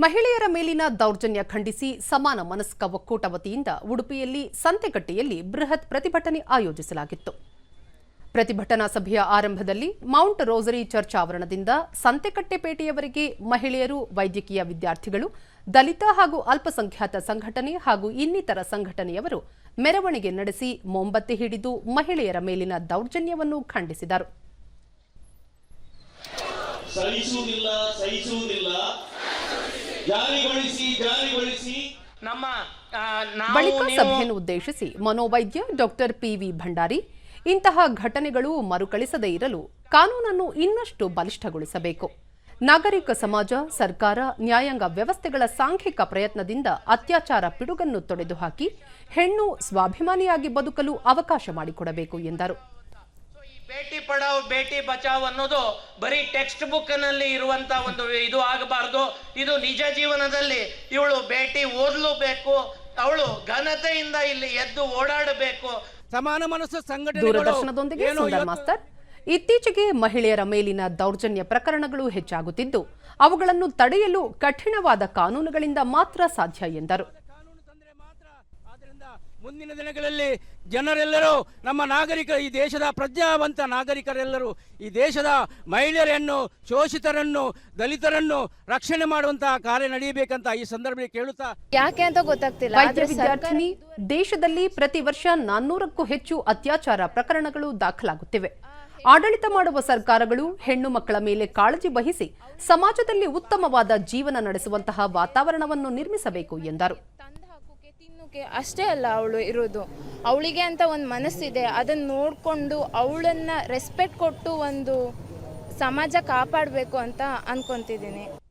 ಮಹಿಳೆಯರ ಮೇಲಿನ ದೌರ್ಜನ್ಯ ಖಂಡಿಸಿ ಸಮಾನ ಮನಸ್ಕ ಒಕ್ಕೂಟ ವತಿಯಿಂದ ಉಡುಪಿಯಲ್ಲಿ ಸಂತೆಕಟ್ಟೆಯಲ್ಲಿ ಬೃಹತ್ ಪ್ರತಿಭಟನೆ ಆಯೋಜಿಸಲಾಗಿತ್ತು. ಪ್ರತಿಭಟನಾ ಸಭೆಯ ಆರಂಭದಲ್ಲಿ ಮೌಂಟ್ ರೋಸರಿ ಚರ್ಚ್ ಆವರಣದಿಂದ ಸಂತೆಕಟ್ಟೆಪೇಟೆಯವರೆಗೆ ಮಹಿಳೆಯರು, ವೈದ್ಯಕೀಯ ವಿದ್ಯಾರ್ಥಿಗಳು, ದಲಿತ ಹಾಗೂ ಅಲ್ಪಸಂಖ್ಯಾತ ಸಂಘಟನೆ ಹಾಗೂ ಇನ್ನಿತರ ಸಂಘಟನೆಯವರು ಮೆರವಣಿಗೆ ನಡೆಸಿ ಮೊಂಬತ್ತಿ ಹಿಡಿದು ಮಹಿಳೆಯರ ಮೇಲಿನ ದೌರ್ಜನ್ಯವನ್ನು ಖಂಡಿಸಿದರು. ಜಾರಿಗೊಳಿಸಿ ಜಾರಿಗೊಳಿಸಿ. ನಮ್ಮ ಬಳಿಕ ಸಭೆಯನ್ನು ಉದ್ದೇಶಿಸಿ ಮನೋವೈದ್ಯ ಡಾಕ್ಟರ್ ಪಿವಿ ಭಂಡಾರಿ ಇಂತಹ ಘಟನೆಗಳು ಮರುಕಳಿಸದೇ ಇರಲು ಕಾನೂನನ್ನು ಇನ್ನಷ್ಟು ಬಲಿಷ್ಠಗೊಳಿಸಬೇಕು. ನಾಗರಿಕ ಸಮಾಜ ಸರ್ಕಾರ ನ್ಯಾಯಾಂಗ ವ್ಯವಸ್ಥೆಗಳ ಸಾಂಘಿಕ ಪ್ರಯತ್ನದಿಂದ ಅತ್ಯಾಚಾರ ಪಿಡುಗನ್ನು ತೊಡೆದುಹಾಕಿ ಹೆಣ್ಣು ಸ್ವಾಭಿಮಾನಿಯಾಗಿ ಬದುಕಲು ಅವಕಾಶ ಮಾಡಿಕೊಡಬೇಕು ಎಂದರು. ಬೇಟಿ ಪಡಾವ್ ಬೇಟಿ ಬಚಾವ್ ಅನ್ನೋದು ಬರೀ ಟೆಕ್ಸ್ಟ್ ಬುಕ್ನಲ್ಲಿ ಇರುವಂತ ಒಂದು ಇದು ಆಗಬಾರ್ದು. ಇದು ನಿಜ ಜೀವನದಲ್ಲಿ ಇವಳು ಬೇಟಿ ಓದ್ಲೂಬೇಕು ಅವಳು ಘನತೆಯಿಂದ ಇಲ್ಲಿ ಎದ್ದು ಓಡಾಡಬೇಕು. ಸಮಾನ ಮನಸ್ಸು ಸಂಘಟನೆ ದೂರದರ್ಶನದೊಂದಿಗೆ ಮಾಸ್ತರ್ ಇತ್ತೀಚೆಗೆ ಮಹಿಳೆಯರ ಮೇಲಿನ ದೌರ್ಜನ್ಯ ಪ್ರಕರಣಗಳು ಹೆಚ್ಚಾಗುತ್ತಿದ್ದು ಅವುಗಳನ್ನು ತಡೆಯಲು ಕಠಿಣವಾದ ಕಾನೂನುಗಳಿಂದ ಮಾತ್ರ ಸಾಧ್ಯ ಎಂದರು. ಆದ್ರಿಂದ ಮುಂದಿನ ದಿನಗಳಲ್ಲಿ ಜನರೆಲ್ಲರೂ ನಮ್ಮ ನಾಗರಿಕ ಈ ದೇಶದ ಪ್ರಜ್ಞಾವಂತ ನಾಗರಿಕರೆಲ್ಲರೂ ಈ ದೇಶದ ಮಹಿಳೆಯರನ್ನು ಶೋಷಿತರನ್ನು ದಲಿತರನ್ನು ರಕ್ಷಣೆ ಮಾಡುವಂತಹ ಕಾರ್ಯ ನಡೆಯಬೇಕಂತ ಈ ಸಂದರ್ಭದಲ್ಲಿ ಕೇಳುತ್ತಾ ಯಾಕೆ ಅಂತ ಗೊತ್ತಾಗ್ತಿಲ್ಲ ವಿದ್ಯಾರ್ಥಿನಿ ದೇಶದಲ್ಲಿ ಪ್ರತಿ ವರ್ಷ ನಾನ್ನೂರಕ್ಕೂ ಹೆಚ್ಚು ಅತ್ಯಾಚಾರ ಪ್ರಕರಣಗಳು ದಾಖಲಾಗುತ್ತಿವೆ. ಆಡಳಿತ ಮಾಡುವ ಸರ್ಕಾರಗಳು ಹೆಣ್ಣು ಮಕ್ಕಳ ಮೇಲೆ ಕಾಳಜಿ ವಹಿಸಿ ಸಮಾಜದಲ್ಲಿ ಉತ್ತಮವಾದ ಜೀವನ ನಡೆಸುವಂತಹ ವಾತಾವರಣವನ್ನು ನಿರ್ಮಿಸಬೇಕು ಎಂದರು. ತಿನ್ನೋಕೆ ಅಷ್ಟೇ ಅಲ್ಲ ಅವಳು ಇರೋದು. ಅವಳಿಗೆ ಅಂತ ಒಂದು ಮನಸ್ಸಿದೆ ಅದನ್ನು ನೋಡಿಕೊಂಡು ಅವಳನ್ನ ರೆಸ್ಪೆಕ್ಟ್ ಕೊಟ್ಟು ಒಂದು ಸಮಾಜ ಕಾಪಾಡಬೇಕು ಅಂತ ಅನ್ಕೊಂತಿದ್ದೀನಿ.